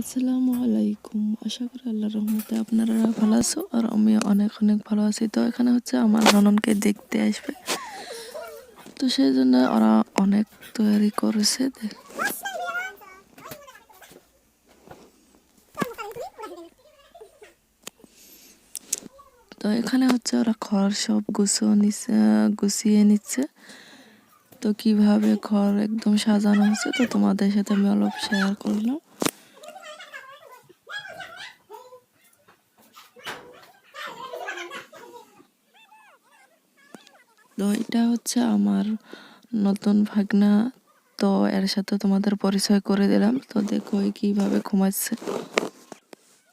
আসসালামু আলাইকুম। আশা করি আল্লাহর রহমতে আপনারা ভালো আছো আর আমি অনেক অনেক ভালো আছি। তো এখানে হচ্ছে আমার নননকে দেখতে আসবে। তো সেই জন্য ওরা অনেক তৈরি করেছে। তো এখানে হচ্ছে ওরা ঘর সব গুছিয়ে নিচ্ছে গুছিয়ে নিচ্ছে। তো কীভাবে ঘর একদম সাজানো হচ্ছে, তো তোমাদের সাথে আমি অল্প শেয়ার করলাম। তো এটা হচ্ছে আমার নতুন ভাগনা। তো এর সাথে তোমাদের পরিচয় করে দিলাম। তো দেখো কীভাবে ঘুমাচ্ছে।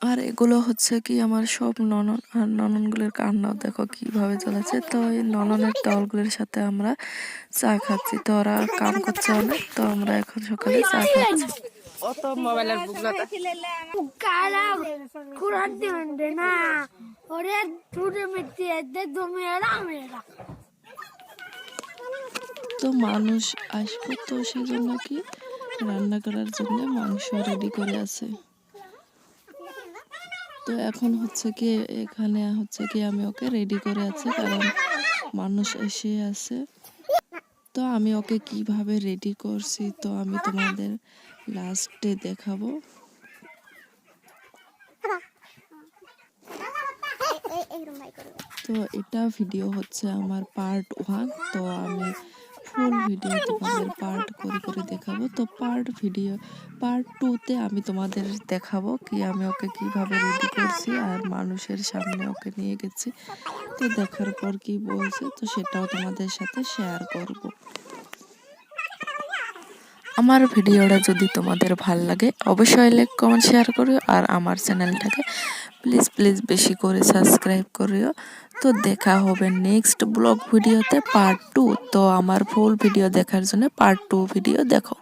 আর এগুলো হচ্ছে কি আমার সব ননন আর নননগুলোর কান্নাও দেখো কীভাবে চলেছে। তো এই নননের দলগুলোর সাথে আমরা চা খাচ্ছি। তো ওরা কাম করছে অনেক। তো আমরা এখন সকালে চা খাচ্ছি। অত মোবাইলের বুকলাটা. Ore dure metti de domera mera. তো মানুষ আসবে তো সেই জন্য কি রান্না করার জন্য মাংস রেডি করে আছে। তো এখন হচ্ছে কি, এখানে হচ্ছে কি আমি ওকে রেডি করে আছি, কারণ মানুষ এসে আছে। তো আমি ওকে কীভাবে রেডি করছি, তো আমি তোমাদের লাস্টে দেখাবো। তো এটা ভিডিও হচ্ছে আমার পার্ট ওয়ান তো আমি ফুল ভিডিও তোমাদের পার্ট করে করে দেখাবো। তো পার্ট ভিডিও পার্ট টুতে আমি তোমাদের দেখাবো কি আমি ওকে কীভাবে রেডি করছি আর মানুষের সামনে ওকে নিয়ে গেছি। তো দেখার পর কি বলছে, তো সেটাও তোমাদের সাথে শেয়ার করব। আমার ভিডিওটা যদি তোমাদের ভালো লাগে, অবশ্যই লাইক কমেন্ট শেয়ার করিও আর আমার চ্যানেলটাকে প্লিজ প্লিজ বেশি করে সাবস্ক্রাইব করিও। তো দেখা হবে নেক্সট ব্লগ ভিডিওতে পার্ট টু তো আমার ফুল ভিডিও দেখার জন্য পার্ট টু ভিডিও দেখো।